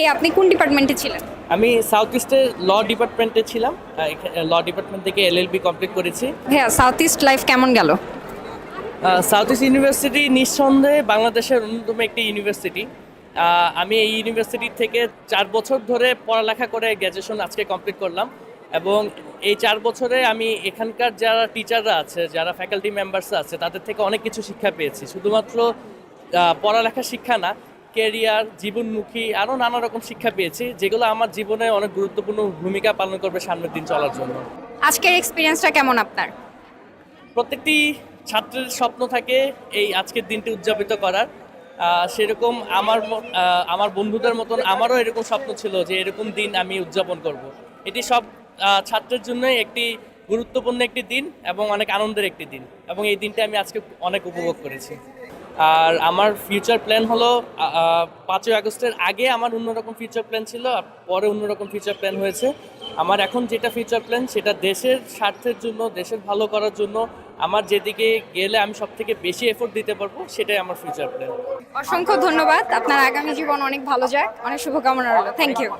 এই আপনি কোন ডিপার্টমেন্টে ছিলেন? আমি সাউথ ইস্টের ল ডিপার্টমেন্টে ছিলাম। ল ডিপার্টমেন্ট থেকে এলএলবি কমপ্লিট করেছি। হ্যাঁ সাউথ ইস্ট লাইফ কেমন গেল? সাউথ ইস্ট ইউনিভার্সিটি নিঃসন্দেহে বাংলাদেশের অন্যতম একটি ইউনিভার্সিটি আমি এই ইউনিভার্সিটি থেকে চার বছর ধরে পড়ালেখা করে গ্র্যাজুয়েশন আজকে কমপ্লিট করলাম এবং এই চার বছরে আমি এখানকার যারা টিচাররা আছে যারা ফ্যাকাল্টি মেম্বার্স আছে তাদের থেকে অনেক কিছু শিক্ষা পেয়েছি। শুধুমাত্র পড়ালেখা শিক্ষা না কেরিয়ার জীবনমুখী আরও নানা রকম শিক্ষা পেয়েছি যেগুলো আমার জীবনে অনেক গুরুত্বপূর্ণ ভূমিকা পালন করবে সামনের দিন চলার জন্য। আজকের এক্সপিরিয়েন্সটা কেমন আপনার? প্রত্যেকটি ছাত্রের স্বপ্ন থাকে এই আজকের দিনটি উদযাপিত করার। সেরকম আমার আমার বন্ধুদের মতন আমারও এরকম স্বপ্ন ছিল যে এরকম দিন আমি উদযাপন করব। এটি সব ছাত্রের জন্যই একটি গুরুত্বপূর্ণ একটি দিন এবং অনেক আনন্দের একটি দিন এবং এই দিনটা আমি আজকে অনেক উপভোগ করেছি। আর আমার ফিউচার প্ল্যান হলো পাঁচই আগস্টের আগে আমার অন্যরকম ফিউচার প্ল্যান ছিল, আর পরে অন্যরকম ফিউচার প্ল্যান হয়েছে। আমার এখন যেটা ফিউচার প্ল্যান সেটা দেশের স্বার্থের জন্য, দেশের ভালো করার জন্য, আমার যেদিকে গেলে আমি সব থেকে বেশি এফোর্ট দিতে পারব, সেটাই আমার ফিউচার প্ল্যান অসংখ্য ধন্যবাদ। আপনার আগামী জীবন অনেক ভালো যাক। অনেক শুভকামনা রইল। Thank you